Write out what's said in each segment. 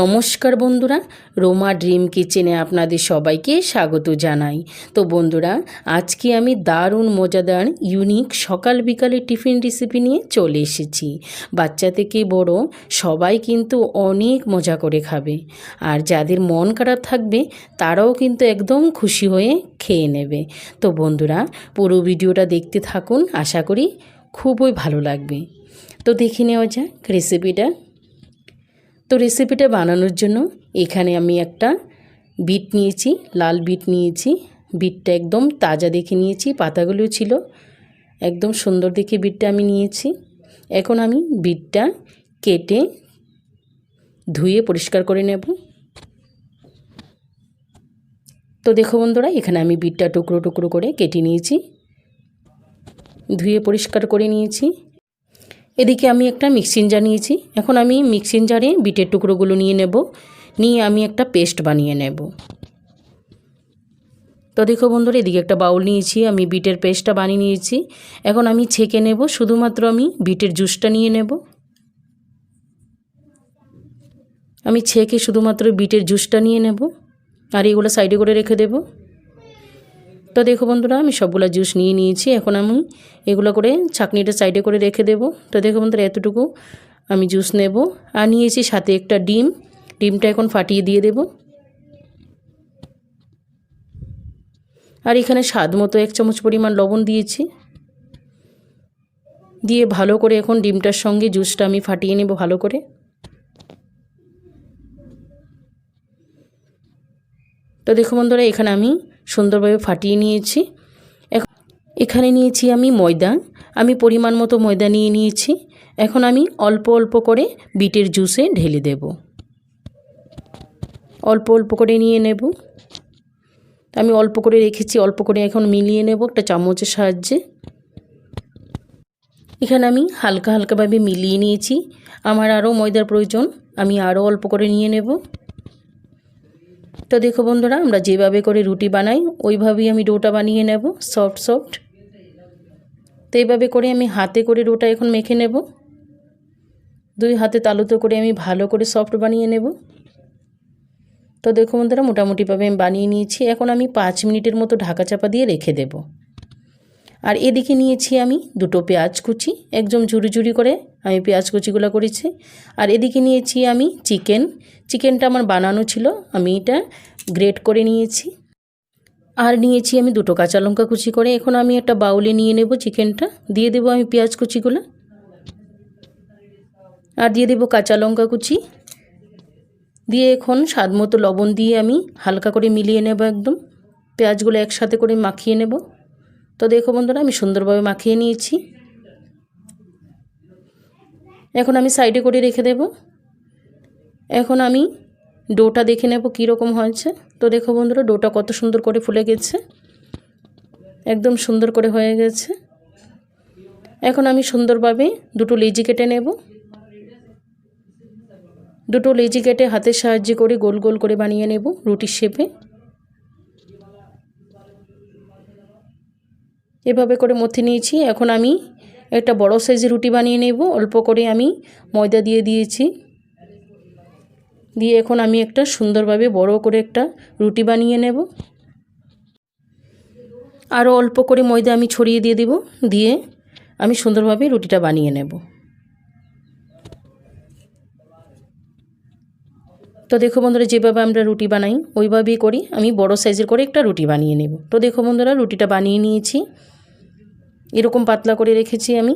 নমস্কার বন্ধুরা, রোমা ড্রিম কিচেনে আপনাদের সবাইকে স্বাগত জানাই। তো বন্ধুরা, আজকে আমি দারুণ মজাদার ইউনিক সকাল বিকালে টিফিন রেসিপি নিয়ে চলে এসেছি। বাচ্চা থেকে বড় সবাই কিন্তু অনেক মজা করে খাবে। আর যাদের মন খারাপ থাকবে, তারাও কিন্তু একদম খুশি হয়ে খেয়ে নেবে। তো বন্ধুরা, পুরো ভিডিওটা দেখতে থাকুন, আশা করি খুবই ভালো লাগবে। তো দেখে নেওয়া যাক রেসিপিটা তো রেসিপিটা বানানোর জন্য এখানে আমি একটা বিট নিয়েছি, লাল বিট নিয়েছি। বিটটা একদম তাজা দেখে নিয়েছি, পাতাগুলো ছিল। একদম সুন্দর দেখে বিটটা আমি নিয়েছি। এখন আমি বিটটা কেটে ধুয়ে পরিষ্কার করে নেব। তো দেখো বন্ধুরা, এখানে আমি বিটটা টুকরো টুকরো করে কেটে নিয়েছি। ধুয়ে পরিষ্কার করে নিয়েছি। এদিকে আমি একটা মিক্সিং জার নিয়েছি। এখন আমি মিক্সিং জারে বিটের টুকরোগুলো নিয়ে নেব। নিয়ে আমি একটা পেস্ট বানিয়ে নেব। তো দেখো বন্ধুরা, এদিকে একটা বাউল নিয়েছি, আমি বিটের পেস্টটা বানিয়ে নিয়েছি। এখন আমি ছেঁকে নেব, শুধুমাত্র আমি বিটের জুসটা নিয়ে নেব। আমি ছেঁকে শুধুমাত্র বিটের জুসটা নিয়ে নেব। আর এগুলো সাইডে করে রেখে দেবো। তো দেখো বন্ধুরা, আমি সবগুলো জুস নিয়ে নিয়েছি। এখন আমি এগুলো করে ছাকনিটা সাইডে করে রেখে দেবো। তো দেখো বন্ধুরা, এতটুকু আমি জুস নেব। আর নিয়েছি সাথে একটা ডিম। ডিমটা এখন ফাটিয়ে দিয়ে দেব। আর এখানে স্বাদ মতো এক চামচ পরিমাণ লবণ দিয়েছি। দিয়ে ভালো করে এখন ডিমটার সঙ্গে জুসটা আমি ফাটিয়ে নেব ভালো করে। তো দেখো বন্ধুরা, এখানে আমি সুন্দরভাবে ফাটিয়ে নিয়েছি। এখানে নিয়েছি আমি ময়দা। আমি পরিমাণ মতো ময়দা নিয়ে নিয়েছি। এখন আমি অল্প অল্প করে বিটের জুসে ঢেলে দেব। অল্প অল্প করে নিয়ে নেব। আমি অল্প করে রেখেছি, অল্প করে এখন মিলিয়ে নেব একটা চামচের সাহায্যে। এখানে আমি হালকা হালকাভাবে মিলিয়ে নিয়েছি। আমার আরও ময়দার প্রয়োজন, আমি আরও অল্প করে নিয়ে নেব। তো দেখো বন্ধুরা, আমরা যেভাবে করে রুটি বানাই, ওইভাবেই আমি ডোটা বানিয়ে নেব সফট সফট তো এইভাবে করে আমি হাতে করে ডোটা এখন মেখে নেব। দুই হাতে তালুতো করে আমি ভালো করে সফট বানিয়ে নেব। তো দেখো বন্ধুরা, মোটামুটিভাবে আমি বানিয়ে নিয়েছি। এখন আমি পাঁচ মিনিটের মতো ঢাকা চাপা দিয়ে রেখে দেব। আর এদিকে নিয়েছি আমি দুটো পেঁয়াজ কুচি, একদম ঝুড়ি ঝুড়ি করে আমি পেঁয়াজ কুচিগুলো করেছি। আর এদিকে নিয়েছি আমি চিকেন, চিকেনটা আমার বানানো ছিল, আমি এটা গ্রেট করে নিয়েছি। আর নিয়েছি আমি দুটো কাঁচা লঙ্কা কুচি করে, এখন আমি একটা বাউলে নিয়ে নেব চিকেনটা, দিয়ে দেবো আমি পেঁয়াজ কুচিগুলো। আর দিয়ে দেবো কাঁচা লঙ্কা কুচি। দিয়ে এখন স্বাদ মতো লবণ দিয়ে আমি হালকা করে মিলিয়ে নেব একদম, পেঁয়াজগুলো একসাথে করে মাখিয়ে নেব। তো দেখো বন্ধুরা, আমি সুন্দরভাবে মাখিয়ে নিয়েছি। এখন আমি সাইডে করে রেখে দেব। এখন আমি ডোটা দেখে নেব কীরকম হয়েছে। তো দেখো বন্ধুরা, ডোটা কত সুন্দর করে ফুলে গেছে। একদম সুন্দর করে হয়ে গেছে। এখন আমি সুন্দরভাবে দুটো লেজি কেটে নেব। দুটো লেজি কেটে হাতের সাহায্যে করে গোল গোল করে বানিয়ে নেব রুটির শেপে। এভাবে করে মথে নিয়েছি। এখন আমি একটা বড় সাইজের রুটি বানিয়ে নেব। অল্প করে আমি ময়দা দিয়ে দিয়েছি। দিয়ে এখন আমি একটা সুন্দরভাবে বড় করে একটা রুটি বানিয়ে নেব। আরও অল্প করে ময়দা আমি ছড়িয়ে দিয়ে দেব। দিয়ে আমি সুন্দরভাবে রুটিটা বানিয়ে নেব। তো দেখো বন্ধুরা, যেভাবে আমরা রুটি বানাই, ওইভাবেই করি। আমি বড় সাইজের করে একটা রুটি বানিয়ে নেব। তো দেখো বন্ধুরা, রুটিটা বানিয়ে নিয়েছি। এরকম পাতলা করে রেখেছি আমি।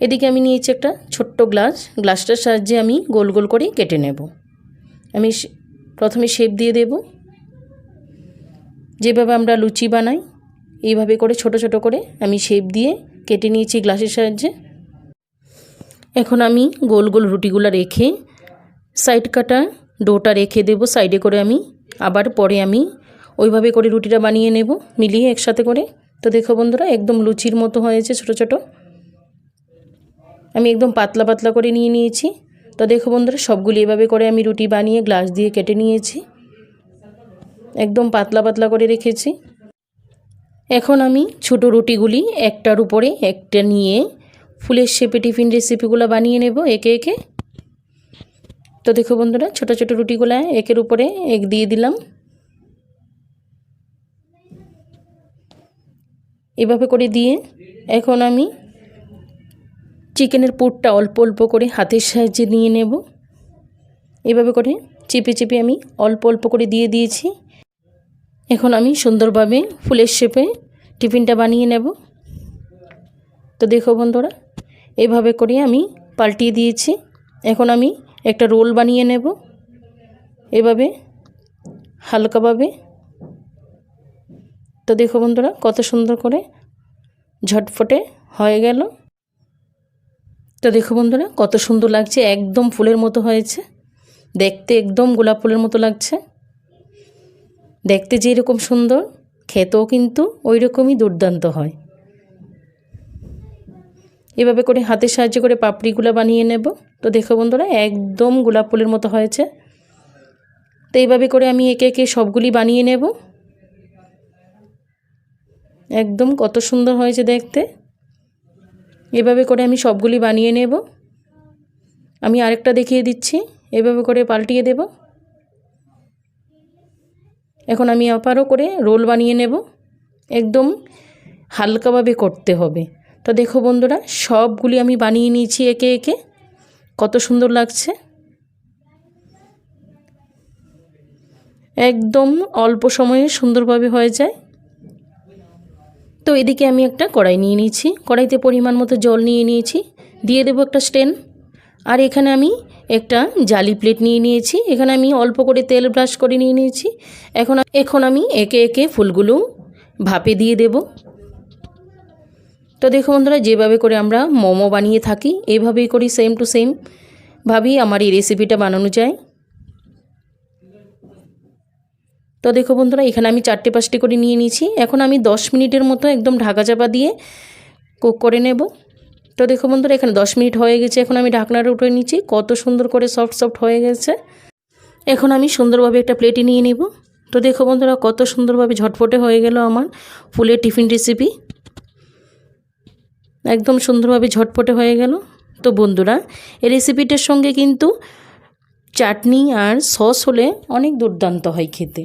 এদিকে আমি নিয়েছি একটা ছোট্ট গ্লাস। গ্লাসটার সাহায্যে আমি গোল গোল করে কেটে নেব। আমি প্রথমে শেপ দিয়ে দেব। যেভাবে আমরা লুচি বানাই, এইভাবে করে ছোট ছোট করে আমি শেপ দিয়ে কেটে নিয়েছি গ্লাসের সাহায্যে। এখন আমি গোল গোল রুটিগুলো রেখে সাইড কাটা ডোটা রেখে দেব সাইডে করে আমি। আবার পরে আমি ওইভাবে করে রুটিটা বানিয়ে নেব, মিলিয়ে একসাথে করে। তো দেখো বন্ধুরা, একদম লুচির মতো হয়েছে ছোট ছোট। আমি একদম পাতলা পাতলা করে নিয়ে নিয়েছি। তো দেখো বন্ধুরা, সবগুলি এভাবে করে আমি রুটি বানিয়ে গ্লাস দিয়ে কেটে নিয়েছি। একদম পাতলা পাতলা করে রেখেছি। এখন আমি ছোট রুটিগুলি একটার উপরে একটা নিয়ে ফুলের শেপে, টিফিন রেসিপিগুলো বানিয়ে নেব একে একে। তো দেখো বন্ধুরা, ছোটো ছোটো রুটিগুলো একের উপরে এক দিয়ে দিলাম। এভাবে করে দিয়ে এখন আমি চিকেনের পুরটা অল্প অল্প করে হাতের সাহায্যে নিয়ে নেব। এভাবে করে চেপে চেপে আমি অল্প অল্প করে দিয়ে দিয়েছি। এখন আমি সুন্দরভাবে ফুলের শেপে টিফিনটা বানিয়ে নেব। তো দেখো বন্ধুরা, এভাবে করে আমি পাল্টিয়ে দিয়েছি। এখন আমি একটা রোল বানিয়ে নেব। এভাবে হালকাভাবে তো দেখো বন্ধুরা, কত সুন্দর করে ঝটফটে হয়ে গেল। তো দেখো বন্ধুরা, কত সুন্দর লাগছে, একদম ফুলের মতো হয়েছে। দেখতে একদম গোলাপ ফুলের মতো লাগছে। দেখতে যেরকম সুন্দর, খেতেও কিন্তু ওই রকমই দুর্দান্ত হয়। এভাবে করে হাতের সাহায্য করে পাপড়িগুলো বানিয়ে নেব। তো দেখো বন্ধুরা, একদম গোলাপ ফুলের মতো হয়েছে। তো এইভাবে করে আমি একে একে সবগুলি বানিয়ে নেব। একদম কত সুন্দর হয়েছে দেখতে। এভাবে করে আমি সবগুলি বানিয়ে নেব। আমি আরেকটা দেখিয়ে দিচ্ছি। এভাবে করে পাল্টিয়ে দেব। এখন আমি আবারও করে রোল বানিয়ে নেব। একদম হালকাভাবে করতে হবে। তো দেখো বন্ধুরা, সবগুলি আমি বানিয়ে নিয়েছি একে একে। কত সুন্দর লাগছে। একদম অল্প সময়ে সুন্দরভাবে হয়ে যায়। তো এদিকে আমি একটা কড়াই নিয়ে নিয়েছি। কড়াইতে পরিমাণ মতো জল নিয়ে নিয়েছি। দিয়ে দেবো একটা স্টেন। আর এখানে আমি একটা জালি প্লেট নিয়ে নিয়েছি। এখানে আমি অল্প করে তেল ব্রাশ করে নিয়ে নিয়েছি। এখন এখন আমি একে একে ফুলগুলো ভাপে দিয়ে দেব। তো দেখো বন্ধুরা, যেভাবে করে আমরা মোমো বানিয়ে থাকি এইভাবেই করি সেম টু সেম ভাবেই আমার এই রেসিপিটা বানানো যায়। তো দেখো বন্ধুরা, এখানে আমি চারটে পাঁচটি করে নিয়ে নিয়েছি। এখন আমি দশ মিনিটের মতো একদম ঢাকা চাপা দিয়ে কুক করে নেব। তো দেখো বন্ধুরা, এখানে দশ মিনিট হয়ে গেছে। এখন আমি ঢাকনাটা উঠে নিচ্ছি। কত সুন্দর করে সফট সফট হয়ে গেছে। এখন আমি সুন্দরভাবে একটা প্লেটে নিয়ে নেব। তো দেখো বন্ধুরা, কত সুন্দরভাবে ঝটফটে হয়ে গেল আমার ফুলের টিফিন রেসিপি। একদম সুন্দরভাবে ঝটপটে হয়ে গেল। তো বন্ধুরা, এই রেসিপিটার সঙ্গে কিন্তু চাটনি আর সস হলে অনেক দুর্দান্ত হয় খেতে।